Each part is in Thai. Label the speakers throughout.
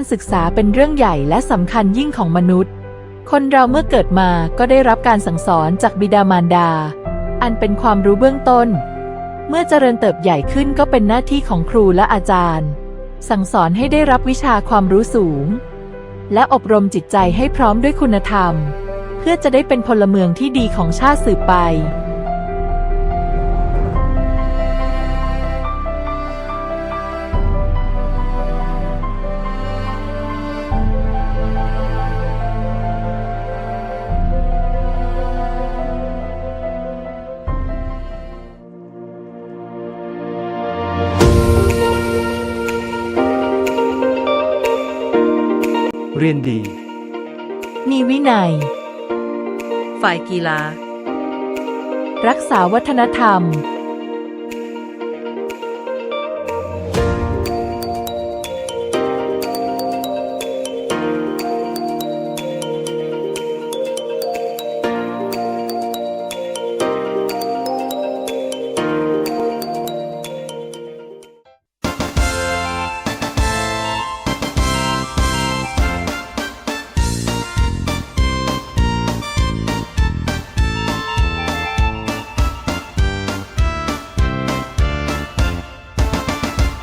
Speaker 1: การศึกษาเป็นเรื่องใหญ่และสำคัญยิ่งของมนุษย์ คนเราเมื่อเกิดมาก็ได้รับการสั่งสอนจากบิดามารดา อันเป็นความรู้เบื้องต้น เมื่อเจริญเติบใหญ่ขึ้นก็เป็นหน้าที่ของครูและอาจารย์ สั่งสอนให้ได้รับวิชาความรู้สูง และอบรมจิตใจให้พร้อมด้วยคุณธรรม เพื่อจะได้เป็นพลเมืองที่ดีของชาติสืบไป
Speaker 2: รียนดี
Speaker 1: มีวินัย
Speaker 3: ฝ่ายกีฬา
Speaker 1: รักษาวัฒนธรรม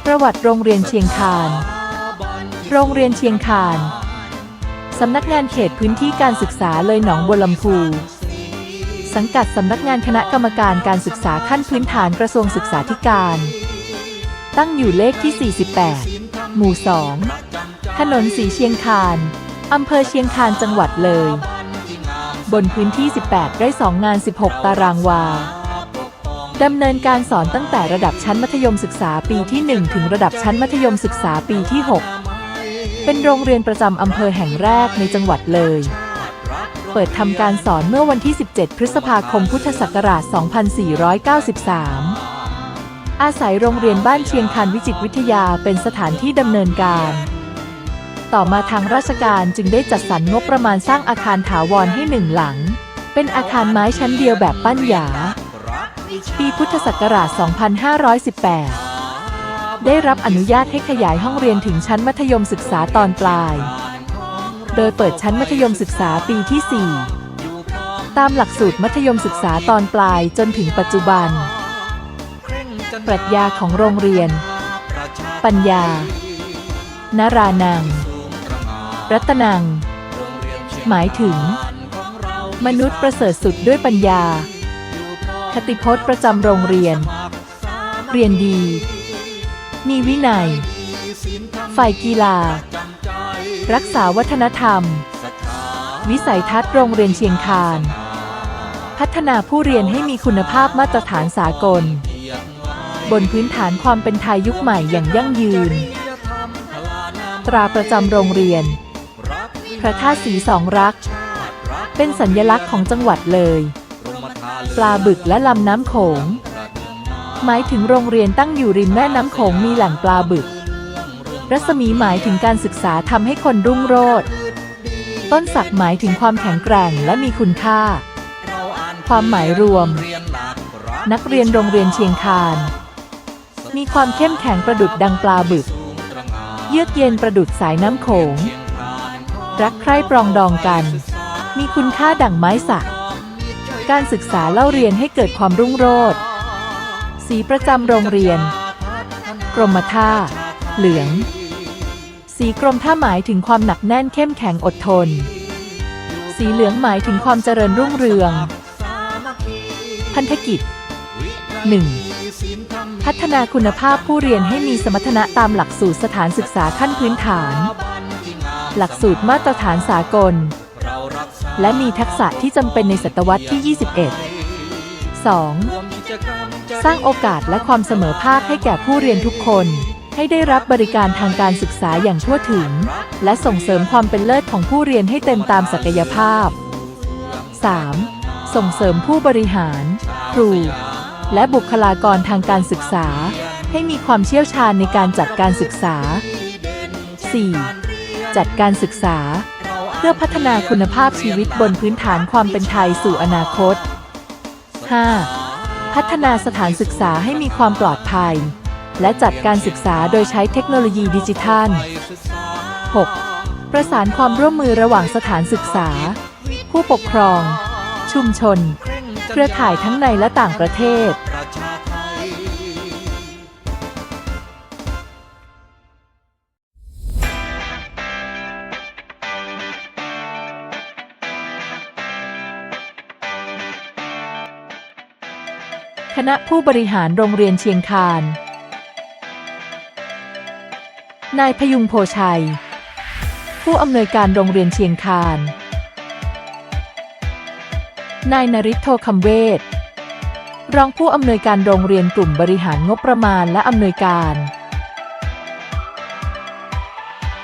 Speaker 1: ประวัติโรงเรียนเชียงคาน โรงเรียนเชียงคาน สำนักงานเขตพื้นที่การศึกษาเลยหนองบัวลำพู สังกัดสำนักงานคณะกรรมการการศึกษาขั้นพื้นฐานกระทรวงศึกษาธิการ ตั้งอยู่เลขที่ 48 หมู่ 2 ถนนสีเชียงคานอำเภอเชียงคานจังหวัดเลย บนพื้นที่ 18ได้2งาน 16 ตารางวา ดำเนินการสอนตั้งแต่ระดับชั้นมัธยมศึกษาปีที่ 1 ถึงระดับชั้นมัธยมศึกษาปีที่ 6 เป็นโรงเรียนประจำอำเภอแห่งแรกในจังหวัดเลย เปิดทำการสอนเมื่อวันที่ 17 พฤษภาคมพุทธศักราช 2493 อาศัยโรงเรียนบ้านเชียงคานวิจิตวิทยาเป็นสถานที่ดำเนินการ ต่อมาทางราชการจึงได้จัดสรรงบประมาณสร้างอาคารถาวรให้หนึ่งหลัง เป็นอาคารไม้ชั้นเดียวแบบปั้นหยา ปีพุทธศักราช 2518 ได้รับอนุญาตให้ขยายห้องเรียนถึงชั้นมัธยมศึกษาตอนปลาย โดยเปิดชั้นมัธยมศึกษาปีที่ 4 ตามหลักสูตรมัธยมศึกษาตอนปลายจนถึงปัจจุบัน ปรัชญาของโรงเรียน ปัญญา นารานัง รัตนัง หมายถึง มนุษย์ประเสริฐสุดด้วยปัญญา คติพจน์ประจำโรงเรียน เรียนดี มีวินัย ฝ่ายกีฬา รักษาวัฒนธรรม วิสัยทัศน์โรงเรียนเชียงคาน พัฒนาผู้เรียนให้มีคุณภาพมาตรฐานสากล บนพื้นฐานความเป็นไทยยุคใหม่อย่างยั่งยืน ตราประจำโรงเรียน พระธาตุสีสองรัก เป็นสัญลักษณ์ของจังหวัดเลย ปลาบึกและลำน้ำโขง หมายถึงโรงเรียนตั้งอยู่ริมแม่น้ำโขงมีแหล่งปลาบึก รัศมีหมายถึงการศึกษาทำให้คนรุ่งโรจน์ต้นสักหมายถึงความแข็งแกร่งและมีคุณค่า ความหมายรวม นักเรียนโรงเรียนเชียงคาน มีความเข้มแข็งประดุดดังปลาบึก เยือกเย็นประดุดสายน้ำโขง รักใคร่ปรองดองกัน มีคุณค่าดั่งไม้สัก การศึกษาเล่าเรียนให้เกิดความรุ่งโรจน์ สีประจำโรงเรียน กรมท่า เหลือง สีกรมท่าหมายถึงความหนักแน่นเข้มแข็งอดทน สีเหลืองหมายถึงความเจริญรุ่งเรือง พันธกิจ 1. พัฒนาคุณภาพผู้เรียนให้มีสมรรถนะตามหลักสูตรสถานศึกษาขั้นพื้นฐาน หลักสูตรมาตรฐานสากล และมีทักษะที่จำเป็นในศตวรรษที่ 21 2. สร้างโอกาสและความเสมอภาคให้แก่ผู้เรียนทุกคน ให้ได้รับบริการทางการศึกษาอย่างทั่วถึง และส่งเสริมความเป็นเลิศของผู้เรียนให้เต็มตามศักยภาพ 3. ส่งเสริมผู้บริหาร ครู และบุคลากรทางการศึกษา ให้มีความเชี่ยวชาญในการจัดการศึกษา 4. จัดการศึกษา พื่อพัฒนาคุณภาพชีวิตบนพื้นฐานความเป็นไทยสู่อนาคต 5. พัฒนาสถานศึกษาให้มีความปลอดภัย และจัดการศึกษาโดยใช้เทคโนโลยีดิจิทัล 6. ประสานความร่วมมือระหว่างสถานศึกษา ผู้ปกครอง ชุมชน เครือข่ายทั้งในและต่างประเทศ คณะผู้บริหารโรงเรียนเชียงคาน นายพยุงโพชัย ผู้อำนวยการโรงเรียนเชียงคาน นายนริศโทคำเวทรองผู้อำนวยการโรงเรียนกลุ่มบริหารงบประมาณและอำนวยการ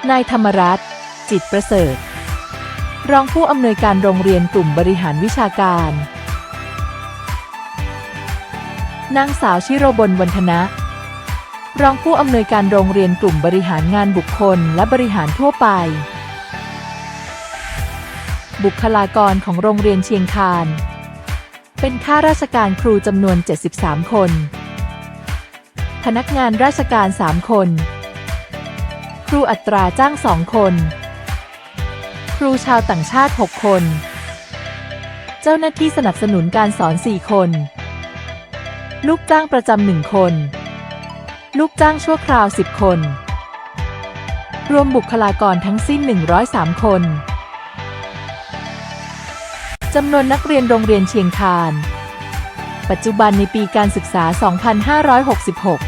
Speaker 1: นายธรรมรัตน์จิตประเสริฐ รองผู้อำนวยการโรงเรียนกลุ่มบริหารวิชาการ นางสาวชิโรบลวันธนะ รองผู้อำนวยการโรงเรียนกลุ่มบริหารงานบุคคลและบริหารทั่วไป บุคลากรของโรงเรียนเชียงคาน เป็นข้าราชการครูจำนวน 73 คน พนักงานราชการ 3 คน ครูอัตราจ้าง 2 คน ครูชาวต่างชาติ 6 คน เจ้าหน้าที่สนับสนุนการสอน 4 คน ลูกจ้างประจำหนึ่งคน ลูกจ้างชั่วคราว 10 คน รวมบุคลากรทั้งสิ้น 103 คนจำนวนนักเรียนโรงเรียนเชียงคาน ปัจจุบันในปีการศึกษา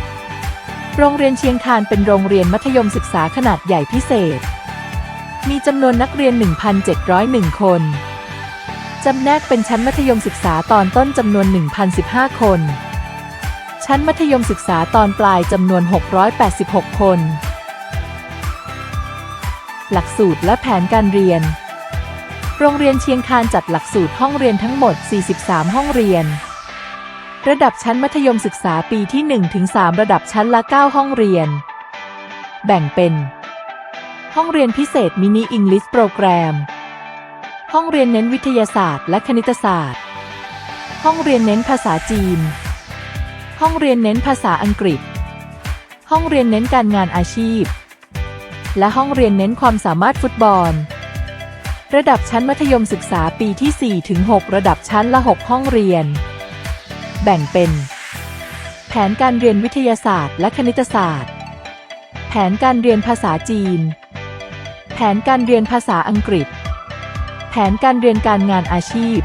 Speaker 1: 2566 โรงเรียนเชียงคานเป็นโรงเรียนมัธยมศึกษาขนาดใหญ่พิเศษ มีจำนวนนักเรียน 1,701 คน จำแนกเป็นชั้นมัธยมศึกษาตอนต้นจำนวน 1,015 คน ชั้นมัธยมศึกษาตอนปลายจำนวน 686 คน หลักสูตรและแผนการเรียน โรงเรียนเชียงคานจัดหลักสูตรห้องเรียนทั้งหมด 43 ห้องเรียน ระดับชั้นมัธยมศึกษาปีที่1ถึง3ระดับชั้นละ 9 ห้องเรียน แบ่งเป็น ห้องเรียนพิเศษมินิอิงลิสโปรแกรม ห้องเรียนเน้นวิทยาศาสตร์และคณิตศาสตร์ ห้องเรียนเน้นภาษาจีน ห้องเรียนเน้นภาษาอังกฤษ ห้องเรียนเน้นการงานอาชีพ และห้องเรียนเน้นความสามารถฟุตบอล ระดับชั้นมัธยมศึกษาปีที่ 4 ถึง 6 ระดับชั้นละ 6 ห้องเรียน แบ่งเป็น แผนการเรียนวิทยาศาสตร์ และคณิตศาสตร์ แผนการเรียนภาษาจีน แผนการเรียนภาษาอังกฤษ แผนการเรียนการงานอาชีพ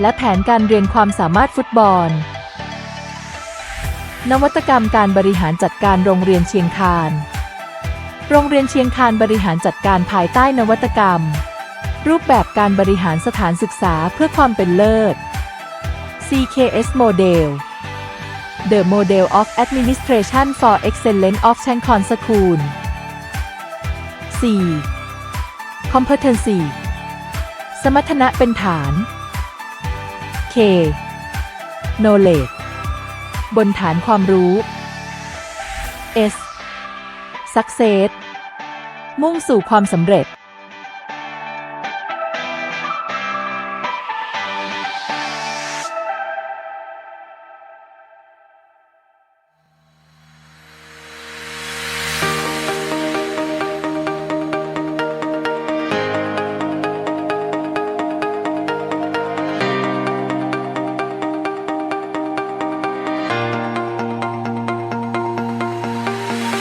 Speaker 1: และแผนการเรียนความสามารถฟุตบอล นวัตกรรมการบริหารจัดการโรงเรียนเชียงคาน โรงเรียนเชียงคานบริหารจัดการภายใต้นวัตกรรม รูปแบบการบริหารสถานศึกษาเพื่อความเป็นเลิศ CKS Model The Model of Administration for Excellence of Changkon School 4. Competency สมรรถนะเป็นฐาน K Knowledge บนฐานความรู้ S Success มุ่งสู่ความสำเร็จ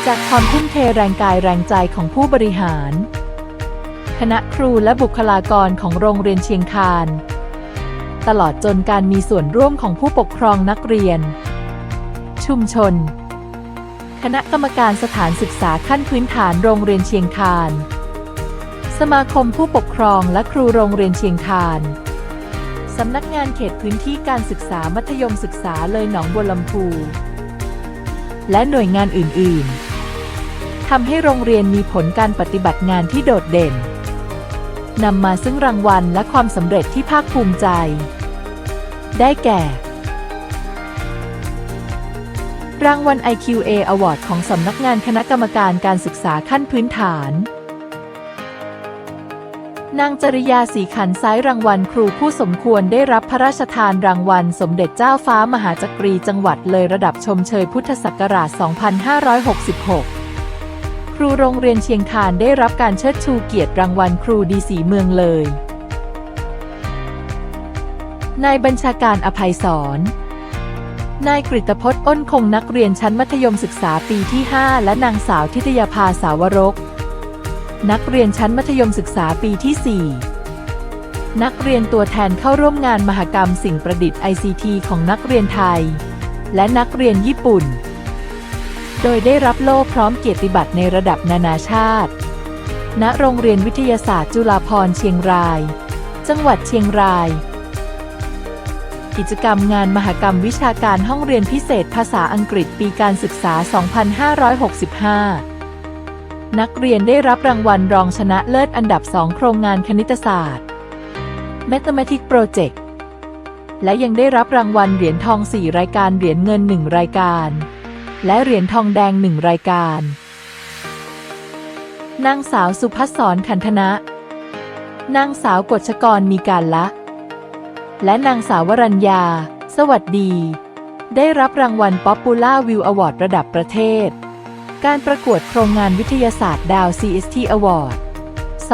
Speaker 1: จากความทุ่มเทแรงกายแรงใจของผู้บริหาร คณะครูและบุคลากรของโรงเรียนเชียงคาน ตลอดจนการมีส่วนร่วมของผู้ปกครองนักเรียน ชุมชน คณะกรรมการสถานศึกษาขั้นพื้นฐานโรงเรียนเชียงคาน สมาคมผู้ปกครองและครูโรงเรียนเชียงคานสำนักงานเขตพื้นที่การศึกษามัธยมศึกษาเลยหนองบัวลำพูและหน่วยงานอื่น ๆ ทำให้โรงเรียนมีผลการปฏิบัติงานที่โดดเด่น นำมาซึ่งรางวัลและความสำเร็จที่ภาคภูมิใจ ได้แก่ รางวัล IQA Award ของสำนักงานคณะกรรมการการศึกษาขั้นพื้นฐาน นางจริยาสีขันซ้ายรางวัลครูผู้สมควรได้รับพระราชทานรางวัล สมเด็จเจ้าฟ้ามหาจักรีจังหวัดเลยระดับชมเชยพุทธศักราช 2566 รูรูโรงเรียนเชียงคานได้รับการเชิดชูเกียรติรางวัลครูดีสีเมืองเลย นายบัญชาการอภัยสอนนายกฤตพจน์อ้นคงนักเรียนชั้นมัธยมศึกษาปีที่ 5 และนางสาวทิตยาภาสาวรก นักเรียนชั้นมัธยมศึกษาปีที่ 4 นักเรียนตัวแทนเข้าร่วมงานมหกรรมสิ่งประดิษฐ์ ICT ของนักเรียนไทย และนักเรียนญี่ปุ่น โดยได้รับโล่พร้อมเกียรติบัตรในระดับนานาชาติ ณ โรงเรียนวิทยาศาสตร์จุฬาภรณ์เชียงราย จังหวัดเชียงราย กิจกรรมงานมหกรรมวิชาการห้องเรียนพิเศษภาษาอังกฤษปีการศึกษา 2565 นักเรียนได้รับรางวัลรองชนะเลิศอันดับ 2 โครงงานคณิตศาสตร์ Mathematics Project และยังได้รับรางวัลเหรียญทอง 4 รายการ เหรียญเงิน 1 รายการ และเหรียญทองแดง1รายการ นางสาวสุภัสสรขันธนะ นางสาวกฎชกรมีการละ และนางสาววรัญญา สวัสดี ได้รับรางวัล Popular View Award ระดับประเทศ การประกวดโครงงานวิทยาศาสตร์ดาว CST Award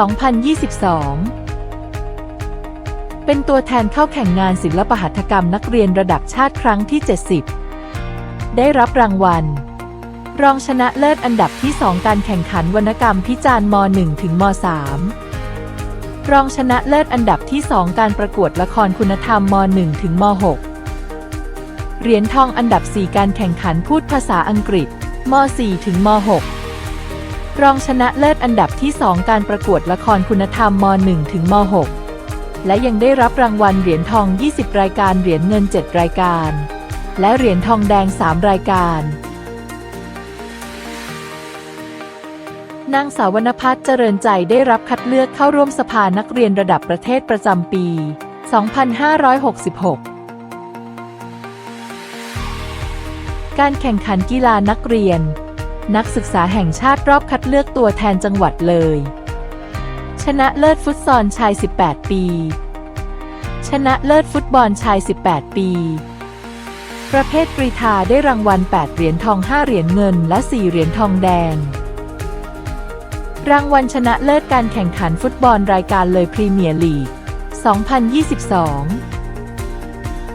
Speaker 1: 2022เป็นตัวแทนเข้าแข่งงานศิลปหัตถกรรมนักเรียนระดับชาติครั้งที่ 70 ได้รับรางวัล รองชนะเลิศอันดับที่ 2 การแข่งขันวรรณกรรมพิจารณ์ม .1 ถึงม .3 รองชนะเลิศอันดับที่ 2 การประกวดละครคุณธรรมม .1 ถึงม .6 เหรียญทองอันดับ 4 การแข่งขันพูดภาษาอังกฤษม .4 ถึงม .6 รองชนะเลิศอันดับที่ 2 การประกวดละครคุณธรรมม .1 ถึงม .6 และยังได้รับรางวัลเหรียญทอง 20 รายการ เหรียญเงิน 7 รายการ และเหรียญทองแดง 3 รายการ นางสาววรรณพัฒน์เจริญใจได้รับคัดเลือกเข้าร่วมสภานักเรียนระดับประเทศประจำปี 2566การแข่งขันกีฬานักเรียน นักศึกษาแห่งชาติรอบคัดเลือกตัวแทนจังหวัดเลย ชนะเลิศฟุตซอลชาย 18 ปี ชนะเลิศฟุตบอลชาย 18 ปี ประเภทกรีฑาได้รางวัล 8 เหรียญทอง 5 เหรียญเงิน และ 4 เหรียญทองแดง รางวัลชนะเลิศการแข่งขันฟุตบอลรายการเลยพรีเมียร์ลีก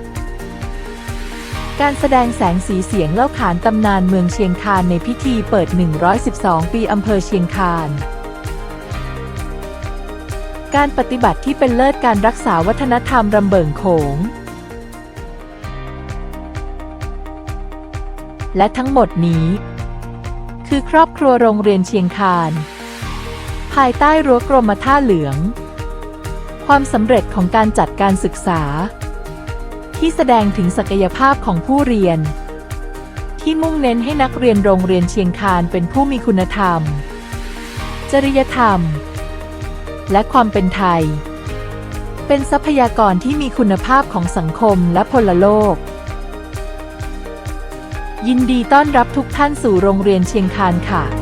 Speaker 1: 2022การแสดงแสงสีเสียงเล่าขานตำนานเมืองเชียงคานในพิธีเปิด 112 ปีอำเภอเชียงคาน การปฏิบัติที่เป็นเลิศการรักษาวัฒนธรรมรำเบิงโขง และทั้งหมดนี้ คือครอบครัวโรงเรียนเชียงคาน ภายใต้รั้วกรมท่าเหลือง ความสำเร็จของการจัดการศึกษา ที่แสดงถึงศักยภาพของผู้เรียน ที่มุ่งเน้นให้นักเรียนโรงเรียนเชียงคานเป็นผู้มีคุณธรรม จริยธรรม และความเป็นไทย เป็นทรัพยากรที่มีคุณภาพของสังคมและพลโลก ยินดีต้อนรับทุกท่านสู่โรงเรียนเชียงคานค่ะ